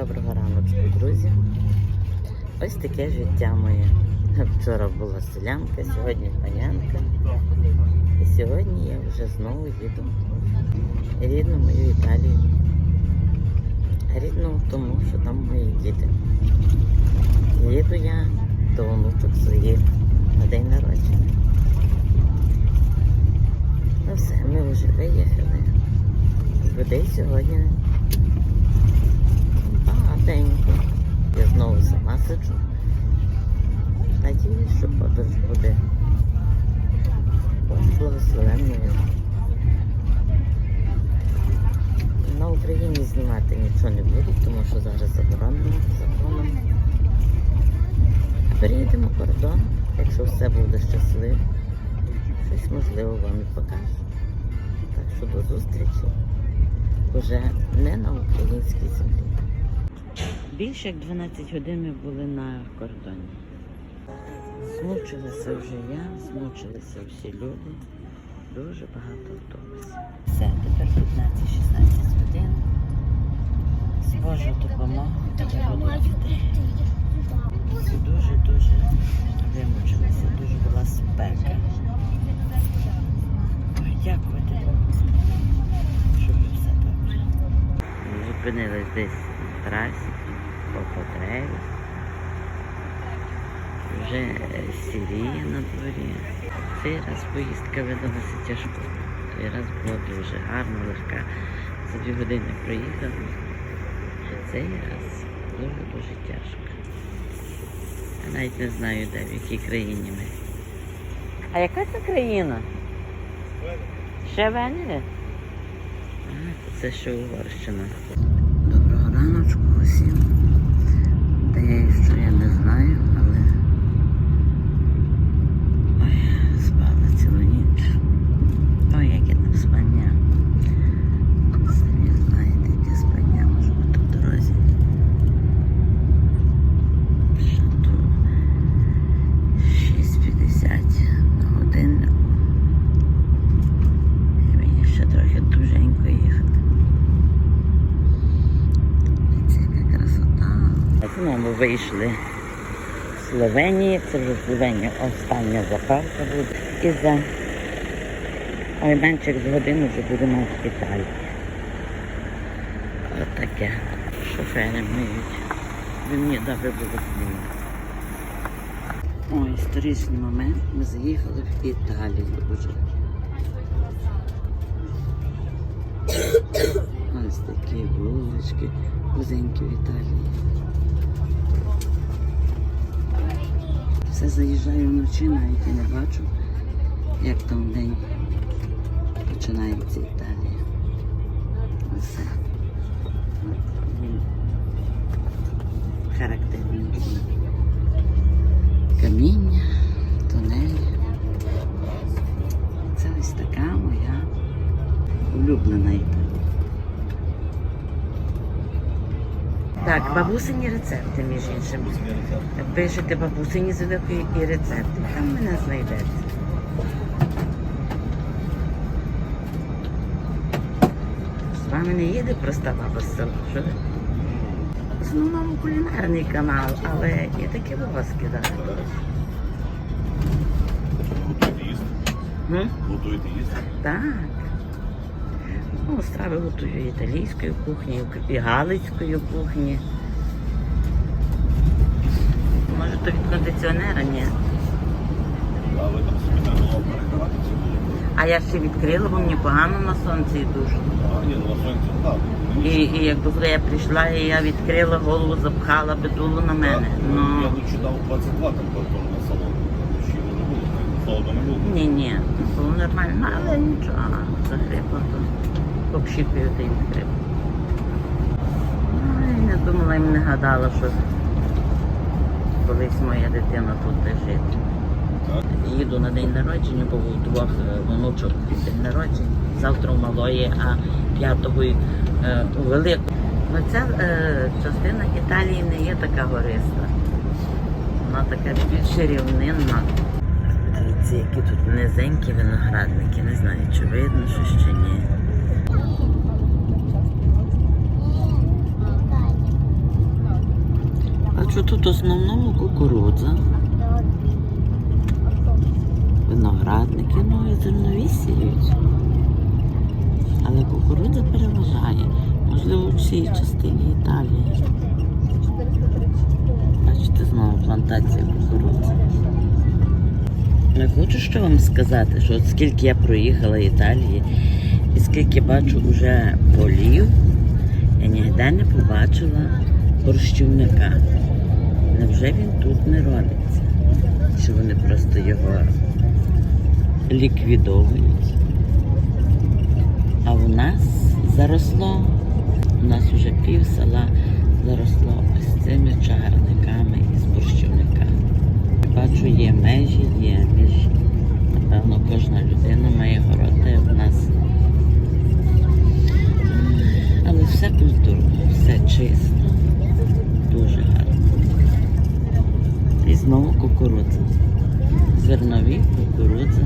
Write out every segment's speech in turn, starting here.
Доброго раночку, друзі. Ось таке життя моє. Вчора була селянка, сьогодні панянка. І сьогодні я вже знову їду в рідну мою Італію. Рідну тому, що там мої діти. Їду я до онучок своїх на день народження. Ну все, ми вже виїхали. Людей сьогодні багатенько. Я знову сама сиджу. Надіюсь, що подорож буде благословенною. На Україні знімати нічого не буду, тому що зараз заборонено законом. Переїдемо кордон, якщо все буде щасливо. Щось можливо вам і покажу. Так що до зустрічі вже не на українській землі. Більше як 12 годин ми були на кордоні. Змучилася вже я, змучилися всі люди. Дуже багато автобусів. Все, тепер 15-16 годин. З Божою допомогою я буду йти. Дуже-дуже вимучилися, дуже була спека. Дякувати Богу, щоб все добре. Зупинились десь на трасі по потребі. Вже сіріє на дворі. Цей раз поїздка видалася тяжко. Той раз було дуже гарно, легка. За дві години проїхали. Цей раз дуже-дуже тяжко. Я навіть не знаю, де, в якій країні ми. А яка це країна? Ще Венери? А, це ще Угорщина. Доброго раночку усім. Де я і що я не знаю, але Ой, спала цілу ніч. Ой, яке там спання. Самі знаєте, яке спання може бути в дорозі. Що то 6.50 на годиннику. І мені ще трохи дуженько їхати. Це яка красота. З Словенії. Це вже Словенія остання заправка буде. І за менше з години вже будемо в Італії. Отаке. Шофери миють. Ви мені було знімати. Ой, історичний момент. Ми заїхали в Італію вже. Ось такі вулички, вузенькі в Італії. Все заїжджаю вночі, навіть і не бачу, як там день починається Італія. Все. Характерні каміння, тунелі. Це ось така моя улюблена Італія. Так, бабусині рецепти, між іншим. Пишете бабусині з і рецепти. Там мене знайдете. З вами не їде проста баба з села, що? ви? В основному кулінарний канал, але є такі волоски, так. Готуєте їсти? Готуєте їсти? Так. Ну, страви готую і італійської кухні, і галицької кухні. Може, то від кондиціонера, ні. А я ще відкрила, бо мені погано на сонці і дуже. Так. І, і якби коли я прийшла, і я відкрила голову, запхала бедулу на мене. Я Ну вночі дав 22 температуру на салон. Холодно не було. ні, ні, було нормально, але нічого, захрипла, й відкрила. Ну, і не думала і не гадала, що колись моя дитина тут буде жити. Їду на день народження, бо у двох е, внучок день народження. Завтра у малої, а п'ятого е, у велику. Ну, ця е, частина Італії не є така гориста. Вона така більш рівнинна. Дивіться, які тут низенькі виноградники. Не знаю, чи видно щось чи ні. Бачу тут основному кукурудза, виноградники, ну і зернові сіють. Але кукурудза переважає. Можливо, в цій частині Італії. Бачите, знову плантація кукурудзи. Не хочу що вам сказати, що от скільки я проїхала Італії і скільки бачу вже полів, я ніде не побачила борщівника. Невже він тут не родиться? Чи вони просто його ліквідовують? А у нас заросло, у нас вже пів села заросло ось цими чагарниками із борщівника. Бачу, є межі, є між. Напевно, кожна людина має город, як в нас. Але все культурно, все чисто, дуже. І знову кукурудза. Зернові, кукурудза.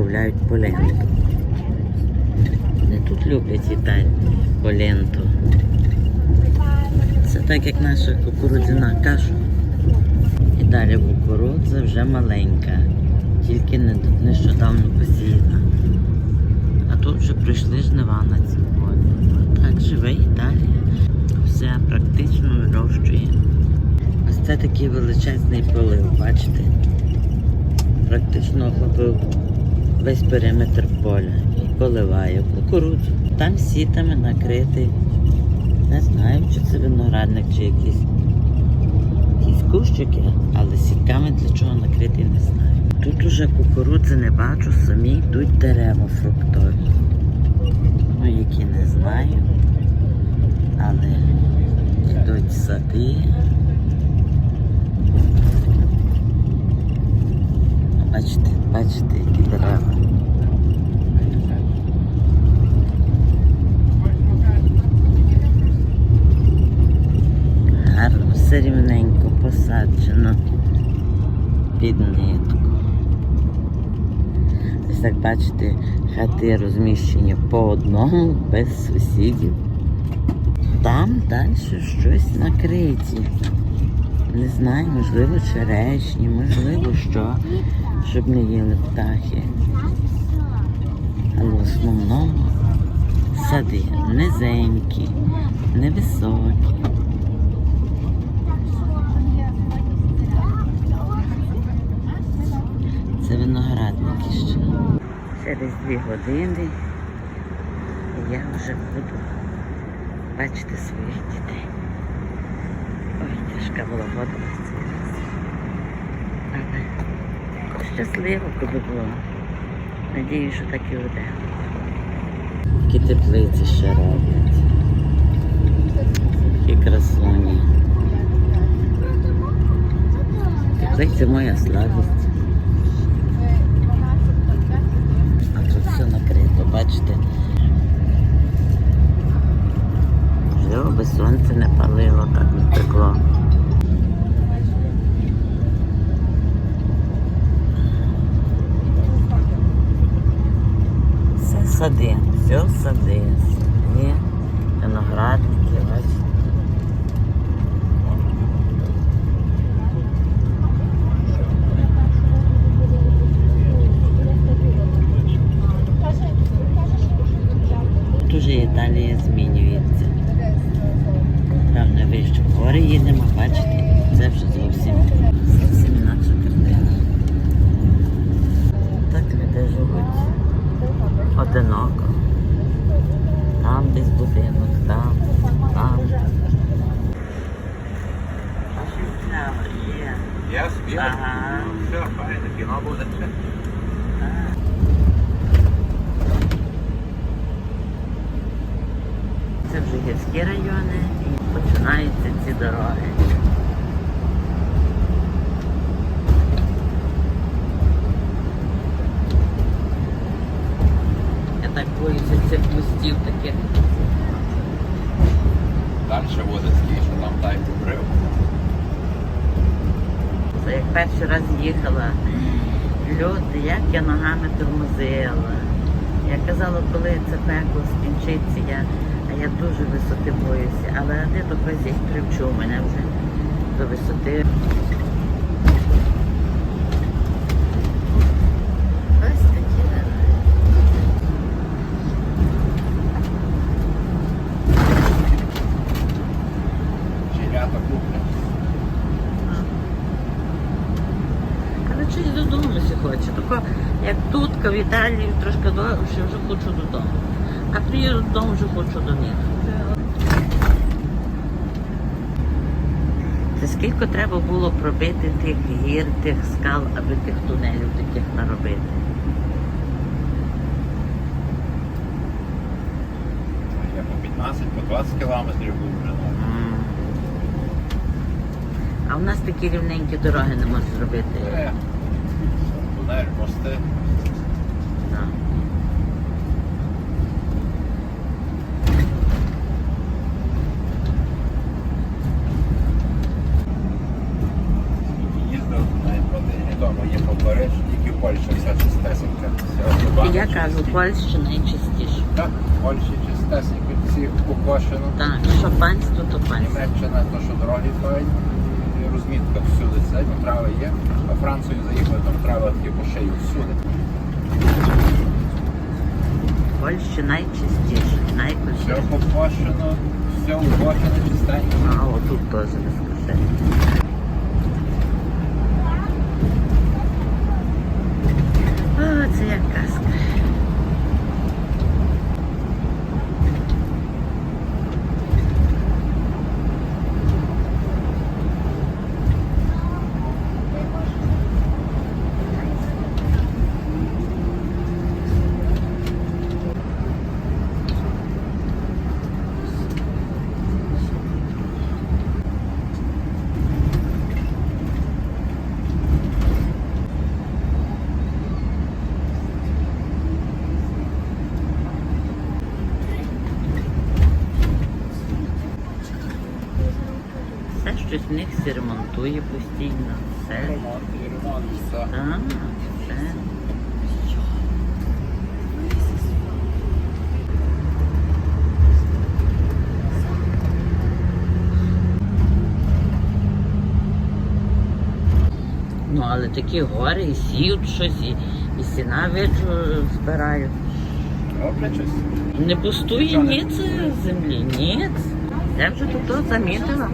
Виготовляють поленту. Вони тут люблять Італію поленту. Це так як наша кукурудзяна каша. І далі кукурудза вже маленька, тільки нещодавно посіяна. А тут вже прийшли жнива на цьому полі. Так живе Італія. Все практично вирощує. Ось це такий величезний полив, бачите? Практично охопив весь периметр поля і поливає кукурудзу. Там сітами накритий. Не знаю, чи це виноградник, чи якісь, якісь кущики, але сітками для чого накритий, не знаю. Тут уже кукурудзи не бачу, самі йдуть дерева фруктові. Ну, які не знаю. Але йдуть сади. Бачите, бачите, які дерева. Гарно, все рівненько посаджено під нитку. Ось так бачите, хати розміщені по одному, без сусідів. Там далі щось накриті. Не знаю, можливо, черешні, можливо, що, щоб не їли птахи. Але в основному сади низенькі, невисокі. Це виноградники ще. Через дві години я вже буду бачити своїх дітей. Тяжка була вода. Але щасливо, коли було. Надію, що так і буде. Які теплиці ще роблять. Які красуні. Теплиця моя сладость. А тут все накрито, бачите? Можливо, би сонце не палило, так не пекло. Все сади, все сади. Є виноградники, бачите. Тут уже Італія змінюється. Правда, вище в гори їдемо, бачите, це вже зовсім, зовсім інакша картина. Так люди живуть одиноко. Там десь будинок, там, там. Yes. Ага. Все, файне, кіно буде. це вже гірські райони і починаються ці дороги. Я так боюся цих мостів таких. Далі Водицький, що там дай побрив. Це як перший раз їхала. Люди, як я ногами тормозила. Я казала, коли це пекло скінчиться, я, а я дуже висоти боюся. Але ти то зі привчу мене вже до висоти. Ось такі дороги. Черята кухня. Але щось додому всі хоче. Тако, як Італії, трошки довше, вже хочу додому. А приїду додому, вже хочу до них. Це скільки треба було пробити тих гір, тих скал, аби тих тунелів таких наробити. Я по 15, по 20 кілометрів був вже. ну. А в нас такі рівненькі дороги не можуть зробити. Е, Тунель, мости. Так. Їздив навіть по тижні тому є по Париж, тільки в Польщі вся чистесенька. Вся І я автobahn. Польща найчистіше. Так, в Польщі чистесенько, всіх покошено. Так, що пансько, то пансько. Німеччина, то що дороги стоять, розмітка всюди. Сьогодні трава є, а Францію заїхали, там трава такі по шиї всюди. Польща найчистіше, Все найкошерніше. покошено, все угошено, чистенько. А отут теж розкошено. О, це як казка. Все щось в них всі ремонтує постійно. Все. Все. Так, все. Ну, але такі гори і сіють щось, і, і сіна виджу збирають. Роблять щось. Не пустує ніц землі, ніц. Я вже тут замітила.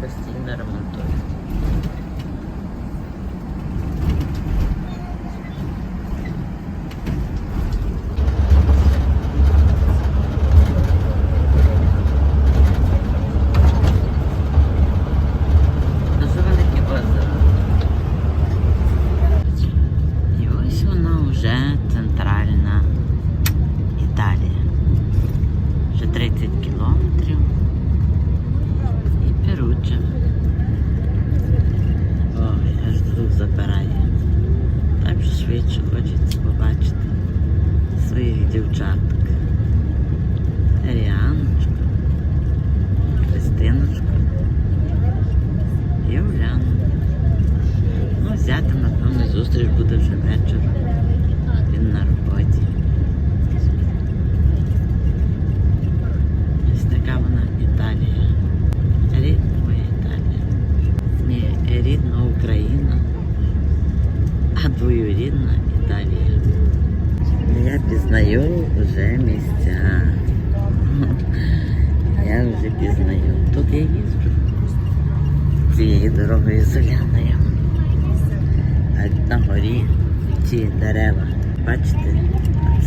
Постійно, постійно ремонтують. І ось вона вже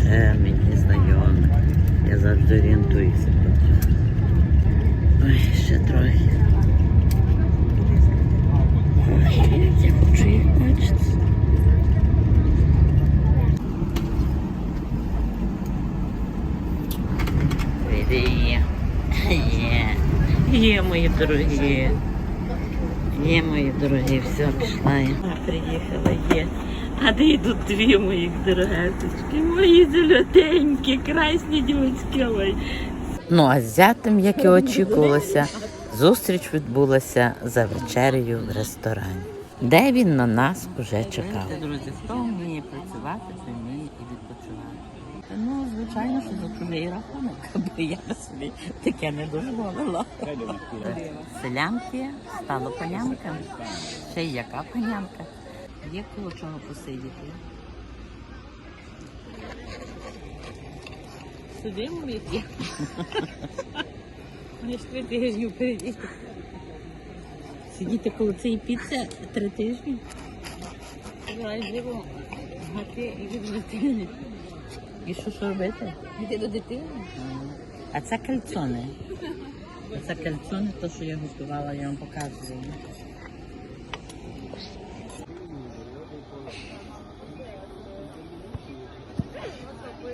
це мені знайоме. Я завжди орієнтуюся тут. Ой, ще трохи. Ой, я хочу їх бачити. Є, є, є мої дорогі. Є мої дорогі, все, пішла. я. А, приїхала, є. А де йдуть дві моїх дорогесечки, мої золотенькі, красні дівчатки мої. Ну, а з зятем, як і очікувалося, зустріч відбулася за вечерею в ресторані, де він на нас уже чекав. Друзі, хто вміє працювати, то вміє і відпочивати. Ну, звичайно, що за чужий рахунок, бо я собі таке не дозволила. Селянки стало панянками. Ще й яка панянка. Є коло чого посидіти. Сидимо які. Вони ж три тижні впереді. Сидіти коло цієї піци три тижні. Живо гати і від дитини. І що ж робити? Йти до дитини. А це кальцони. А це кальцони, то, що я готувала, я вам показую.